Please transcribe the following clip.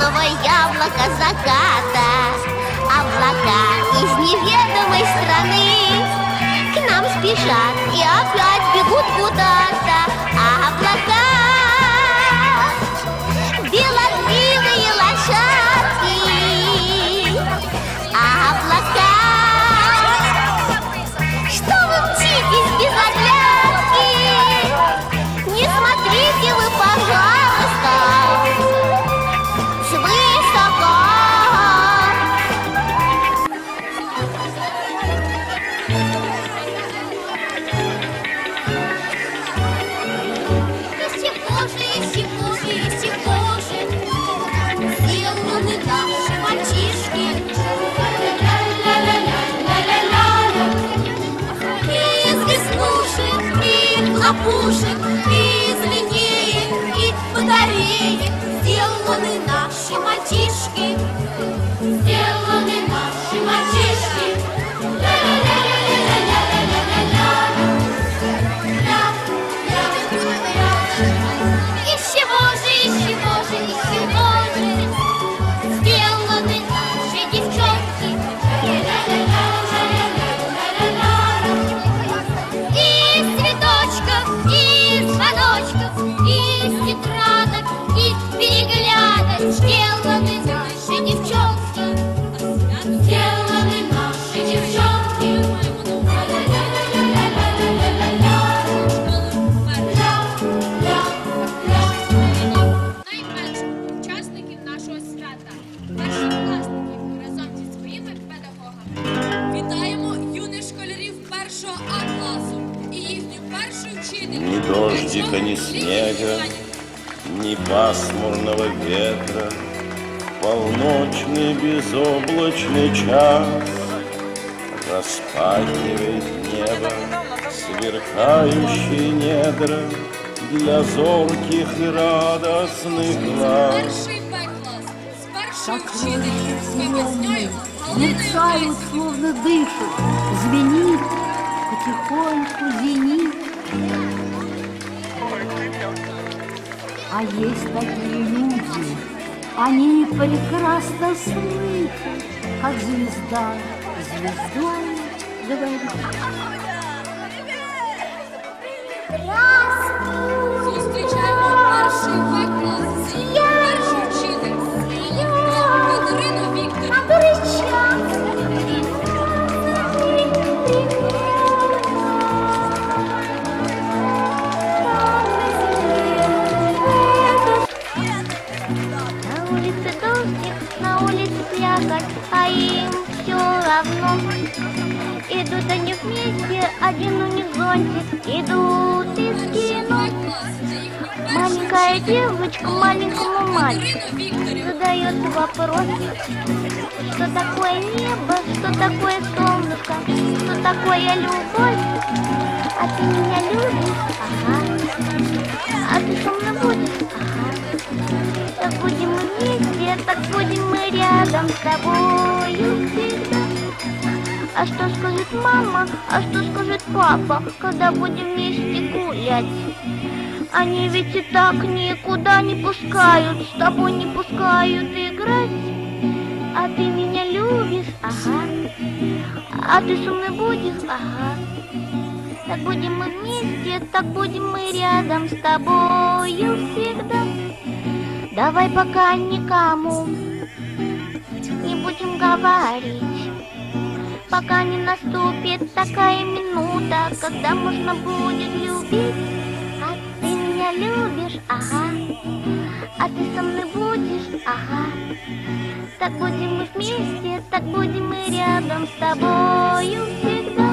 яблоко заката Облака из неведомой страны. К нам спешат и опять бегут куда-то. Облака и хлопушек Из линеек и батареек Сделаны наши мальчишки дождика, ни снега, ни пасмурного ветра, Полночный безоблачный час Распахивает небо сверкающие недра Для зорких и радостных глаз. Мерцают, словно дышат, звенит, потихоньку зенит. А есть такие люди, они прекрасно слышат, как звезда звездой говорит. Зустрічаємо перший Б клас все равно. Идут они вместе, один у них зонтик, идут из кино. Маленькая девочка маленькому мальчику задает вопрос, что такое небо, что такое солнышко, что такое любовь. А ты меня любишь? Ага. А ты со мной будешь? Ага. Так будем мы вместе, так будем мы рядом с тобою всегда. А что скажет мама, а что скажет папа, когда будем вместе гулять? Они ведь и так никуда не пускают, с тобой не пускают играть. А ты меня любишь, ага. А ты со мной будешь, ага. Так будем мы вместе, так будем мы рядом с тобою всегда. Давай пока никому не будем говорить, пока не наступит такая минута, когда можно будет любить. А ты меня любишь, ага, а ты со мной будешь, ага. Так будем мы вместе, так будем мы рядом с тобою всегда.